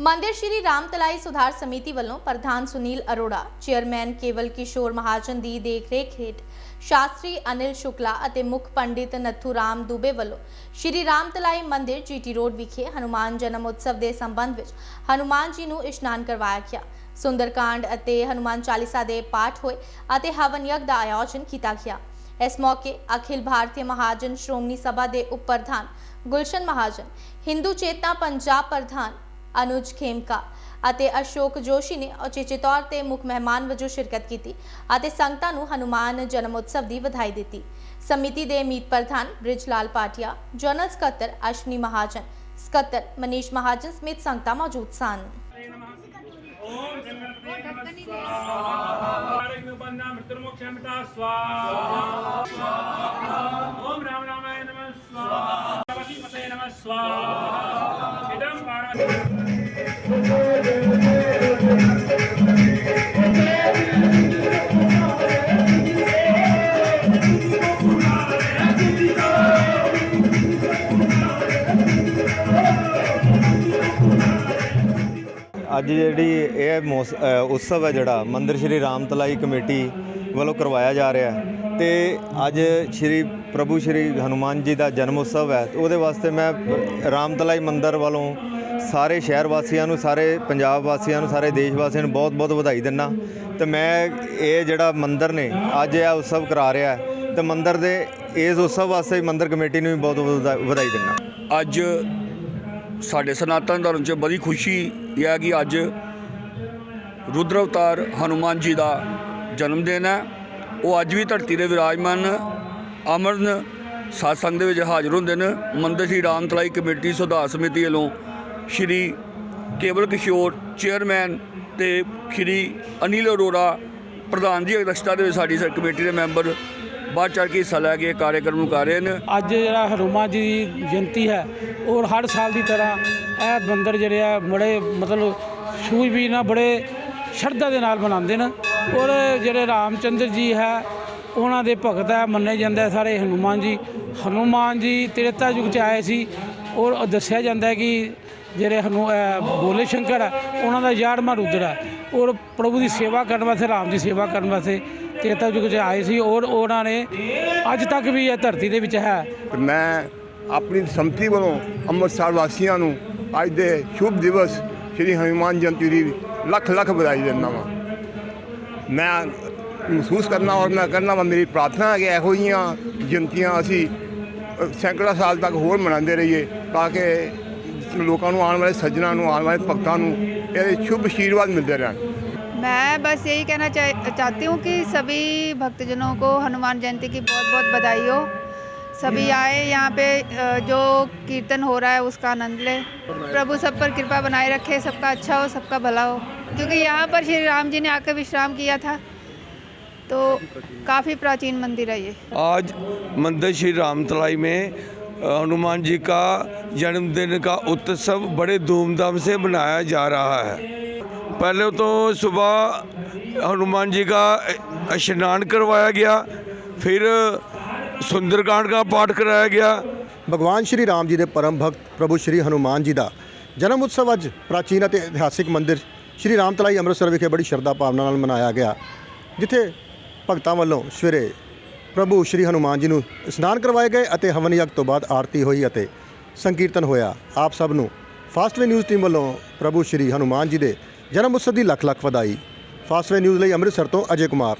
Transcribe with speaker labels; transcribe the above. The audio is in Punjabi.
Speaker 1: ਮੰਦਿਰ ਸ਼੍ਰੀ ਰਾਮ ਤਲਾਈ ਸੁਧਾਰ ਸਮਿਤੀ ਵੱਲੋਂ ਪ੍ਰਧਾਨ ਸੁਨੀਲ ਅਰੋੜਾ, ਚੇਅਰਮੈਨ ਕੇਵਲ ਕਿਸ਼ੋਰ ਮਹਾਜਨ ਦੀ ਦੇਖਰੇਖ ਹੇਠ ਸ਼ਾਸਤਰੀ ਅਨਿਲ ਸ਼ੁਕਲਾ ਅਤੇ ਮੁੱਖ ਪੰਡਿਤ ਨੱਥੂ ਰਾਮ ਦੂਬੇ ਵੱਲੋਂ ਸ਼੍ਰੀ ਰਾਮ ਤਲਾਈ ਮੰਦਿਰ ਜੀਟੀ ਰੋਡ ਵਿਖੇ ਹਨੂਮਾਨ ਜਨਮ ਉਤਸਵ ਦੇ ਸੰਬੰਧ ਵਿੱਚ ਹਨੂਮਾਨ ਜੀ ਨੂੰ ਇਸ਼ਨਾਨ ਕਰਵਾਇਆ ਗਿਆ। ਸੁੰਦਰਕਾਂਡ ਅਤੇ ਹਨੂਮਾਨ ਚਾਲੀਸਾ ਦੇ ਪਾਠ ਹੋਏ ਅਤੇ ਹਵਨ ਯੱਗ ਦਾ ਆਯੋਜਨ ਕੀਤਾ ਗਿਆ। ਇਸ ਮੌਕੇ ਅਖਿਲ ਭਾਰਤੀ ਮਹਾਜਨ ਸ਼੍ਰੋਮਣੀ ਸਭਾ ਦੇ ਉਪ ਪ੍ਰਧਾਨ ਗੁਲਸ਼ਨ ਮਹਾਜਨ, ਹਿੰਦੂ ਚੇਤਨਾ ਪੰਜਾਬ ਪ੍ਰਧਾਨ ਅਨੁਜ ਖੇਮਕਾ ਅਤੇ ਅਸ਼ੋਕ ਜੋਸ਼ੀ ਨੇ ਉਚੇਚੇ ਤੌਰ ਤੇ ਮੁੱਖ ਮਹਿਮਾਨ ਵਜੋਂ ਸ਼ਿਰਕਤ ਕੀਤੀ ਅਤੇ ਸੰਗਤਾਂ ਨੂੰ ਹਨੂਮਾਨ ਜਨਮ ਉਤਸਵ ਦੀ ਵਧਾਈ ਦਿੱਤੀ। ਸਮਿਤੀ ਦੇ ਮੀਤ ਪ੍ਰਧਾਨ ਬ੍ਰਿਜ ਲਾਲ ਪਾਟਿਆ, ਜਨਰਲ ਸਕੱਤਰ ਅਸ਼ਨੀ ਮਹਾਜਨ, ਸਕੱਤਰ ਮਨੀਸ਼ ਮਹਾਜਨ ਸਮੇਤ ਸੰਗਤਾਂ ਮੌਜੂਦ ਸਨ।
Speaker 2: ਅੱਜ ਜਿਹੜੀ ਇਹ ਮੌਸ- ਅ, ਉਤਸਵ ਹੈ ਜਿਹੜਾ ਮੰਦਿਰ ਸ਼੍ਰੀ ਰਾਮ ਤਲਾਈ ਕਮੇਟੀ ਵੱਲੋਂ ਕਰਵਾਇਆ ਜਾ ਰਿਹਾ ਹੈ। ਤੇ ਅੱਜ ਸ਼੍ਰੀ ਪ੍ਰਭੂ ਸ਼੍ਰੀ ਹਨੂਮਾਨ ਜੀ ਦਾ ਜਨਮ ਉਤਸਵ ਹੈ। ਤੇ ਉਹਦੇ ਵਾਸਤੇ ਮੈਂ ਰਾਮ ਤਲਾਈ ਮੰਦਿਰ ਵੱਲੋਂ ਸਾਰੇ ਸ਼ਹਿਰ ਵਾਸੀਆਂ ਨੂੰ ਸਾਰੇ ਪੰਜਾਬ ਵਾਸੀਆਂ ਨੂੰ ਸਾਰੇ ਦੇਸ਼ ਵਾਸੀਆਂ ਨੂੰ ਬਹੁਤ-ਬਹੁਤ ਵਧਾਈ ਦਿੰਦਾ ਤੇ ਮੈਂ ਇਹ ਜਿਹੜਾ ਮੰਦਿਰ ਨੇ ਅੱਜ ਇਹ ਉਤਸਵ ਕਰਾ ਰਿਹਾ ਹੈ। ਤੇ ਮੰਦਿਰ ਦੇ ਇਸ ਉਤਸਵ ਵਾਸਤੇ ਮੰਦਿਰ ਕਮੇਟੀ ਨੂੰ ਵੀ ਬਹੁਤ-ਬਹੁਤ ਵਧਾ- ਵਧਾਈ ਦਿੰਦਾ
Speaker 3: ਅੱਜ ਸਾਡੇ ਸਨਾਤਨ ਧਰਮ 'ਚ ਬੜੀ ਖੁਸ਼ੀ ਇਹ ਹੈ ਕਿ ਅੱਜ ਰੁਦਰ ਅਵਤਾਰ ਹਨੂਮਾਨ ਜੀ ਦਾ ਜਨਮ ਦਿਨ ਹੈ। ਉਹ ਅੱਜ ਵੀ ਧਰਤੀ ਦੇ ਵਿਰਾਜਮਾਨ ਅਮਰਨ satsang ਦੇ ਵਿੱਚ ਹਾਜ਼ਰ ਹੁੰਦੇ ਨੇ। ਮੰਦਰ ਸ਼੍ਰੀ ਰਾਮ ਤਲਾਈ ਕਮੇਟੀ ਸੁਧਾਰ ਸਮਿਤੀ ਵੱਲੋਂ ਸ਼੍ਰੀ ਕੇਵਲ ਕਿਸ਼ੋਰ ਚੇਅਰਮੈਨ ਤੇ ਸ਼੍ਰੀ ਅਨਿਲ ਅਰੋੜਾ ਪ੍ਰਧਾਨ ਜੀ ਅਧਿਕਸ਼ਤਾ ਦੇ ਵਿੱਚ ਸਾਡੀ ਕਮੇਟੀ ਦੇ ਮੈਂਬਰ ਬਾਅਦ ਚੜ੍ਹ ਕੇ ਹਿੱਸਾ ਲੈ ਕੇ ਇਹ ਕਾਰਜਕ੍ਰਮ ਨੂੰ ਕਰ ਰਹੇ ਨੇ।
Speaker 4: ਅੱਜ ਜਿਹੜਾ ਹਨੂਮਾਨ ਜੀ ਦੀ ਜਯੰਤੀ ਹੈ, ਔਰ ਹਰ ਸਾਲ ਦੀ ਤਰ੍ਹਾਂ ਇਹ ਮੰਦਿਰ ਜਿਹੜੇ ਆ ਬੜੇ ਮਤਲਬ ਸੂਝਬੀਰ ਨਾਲ ਬੜੇ ਸ਼ਰਧਾ ਦੇ ਨਾਲ ਮਨਾਉਂਦੇ ਨੇ। ਔਰ ਜਿਹੜੇ ਰਾਮਚੰਦਰ ਜੀ ਹੈ, ਉਹਨਾਂ ਦੇ ਭਗਤ ਹੈ, ਮੰਨੇ ਜਾਂਦੇ ਸਾਰੇ ਹਨੂਮਾਨ ਜੀ। ਹਨੂਮਾਨ ਜੀ ਤ੍ਰੇਤਾ ਯੁਗ ਚ ਆਏ ਸੀ ਔਰ ਦੱਸਿਆ ਜਾਂਦਾ ਹੈ ਕਿ ਜਿਹੜੇ ਹਨੂ ਬੋਲੇ ਸ਼ੰਕਰ ਹੈ ਉਹਨਾਂ ਦਾ ਯਾਰਮਾ ਰੁਦਰ ਹੈ ਔਰ ਪ੍ਰਭੂ ਦੀ ਸੇਵਾ ਕਰਨ ਵਾਸਤੇ, ਰਾਮ ਦੀ ਸੇਵਾ ਕਰਨ ਵਾਸਤੇ ਤ੍ਰੇਤਾ ਯੁਗ ਚ ਆਏ ਸੀ ਔਰ ਉਹਨਾਂ ਨੇ ਅੱਜ ਤੱਕ ਵੀ ਇਹ ਧਰਤੀ ਦੇ ਵਿੱਚ ਹੈ।
Speaker 5: ਮੈਂ ਆਪਣੀ ਸੰਮਤੀ ਵੱਲੋਂ ਅੰਮ੍ਰਿਤਸਰ ਵਾਸੀਆਂ ਨੂੰ ਅੱਜ ਦੇ ਸ਼ੁਭ ਦਿਵਸ ਸ੍ਰੀ ਹਨੂਮਾਨ ਜਯੰਤੀ ਦੀ ਲੱਖ ਲੱਖ ਵਧਾਈ ਦਿੰਦਾ ਵਾਂ। ਮੈਂ ਮਹਿਸੂਸ ਕਰਨਾ ਔਰ ਮੈਂ ਕਰਨਾ ਵਾ, ਮੇਰੀ ਪ੍ਰਾਰਥਨਾ ਹੈ ਕਿ ਇਹੋ ਜਿਹੀਆਂ ਜਯੰਤੀਆਂ ਅਸੀਂ ਸੈਂਕੜਾ ਸਾਲ ਤੱਕ ਹੋਰ ਮਨਾਉਂਦੇ ਰਹੀਏ ਤਾਂ ਕਿ ਲੋਕਾਂ ਨੂੰ ਆਉਣ ਵਾਲੇ ਸੱਜਣਾ ਨੂੰ ਆਉਣ ਵਾਲੇ ਭਗਤਾਂ ਨੂੰ ਇਹਦੇ ਸ਼ੁਭ ਆਸ਼ੀਰਵਾਦ ਮਿਲਦੇ ਰਹਿਣ
Speaker 6: मैं बस यही कहना चाह चाहती हूँ कि सभी भक्तजनों को हनुमान जयंती की बहुत बहुत बधाई हो सभी आए यहाँ पे अ, जो कीर्तन हो रहा है उसका आनंद ले प्रभु सब पर कृपा बनाए रखे सबका अच्छा हो सबका भला हो क्योंकि यहाँ पर श्री राम जी ने आकर विश्राम किया था तो काफ़ी प्राचीन मंदिर है ये
Speaker 7: आज मंदिर श्री राम तलाई में अ, हनुमान जी का जन्मदिन का उत्सव बड़े धूमधाम से मनाया जा रहा है पहले तो सुबह हनुमान जी का स्नान करवाया गया फिर सुंदरकांड का पाठ कराया गया
Speaker 8: ਭਗਵਾਨ ਸ਼੍ਰੀ ਰਾਮ ਜੀ ਦੇ ਪਰਮ ਭਗਤ ਪ੍ਰਭੂ ਸ਼੍ਰੀ ਹਨੂਮਾਨ ਜੀ ਦਾ ਜਨਮ ਉਤਸਵ ਅੱਜ ਪ੍ਰਾਚੀਨ ਅਤੇ ਇਤਿਹਾਸਿਕ ਮੰਦਿਰ ਸ਼੍ਰੀ ਰਾਮ ਤਲਾਈ ਅੰਮ੍ਰਿਤਸਰ ਵਿਖੇ ਬੜੀ ਸ਼ਰਧਾ ਭਾਵਨਾ ਨਾਲ ਮਨਾਇਆ ਗਿਆ ਜਿੱਥੇ ਭਗਤਾਂ ਵੱਲੋਂ ਸਵੇਰੇ ਪ੍ਰਭੂ ਸ਼੍ਰੀ ਹਨੂਮਾਨ ਜੀ ਨੂੰ ਇਸ਼ਨਾਨ ਕਰਵਾਏ ਗਏ ਅਤੇ ਹਵਨ ਯੱਗ ਤੋਂ ਬਾਅਦ ਆਰਤੀ ਹੋਈ ਅਤੇ ਸੰਕੀਰਤਨ ਹੋਇਆ। ਆਪ ਸਭ ਨੂੰ ਫਾਸਟਵੇ ਨਿਊਜ਼ ਟੀਮ ਵੱਲੋਂ ਪ੍ਰਭੂ ਸ਼੍ਰੀ ਹਨੂਮਾਨ ਜੀ ਦੇ ਜਨਮ ਉਤਸਵ ਦੀ ਲੱਖ ਲੱਖ ਵਧਾਈ। ਫਾਸਟਵੇ ਨਿਊਜ਼ ਲਈ ਅੰਮ੍ਰਿਤਸਰ ਤੋਂ ਅਜੇ ਕੁਮਾਰ।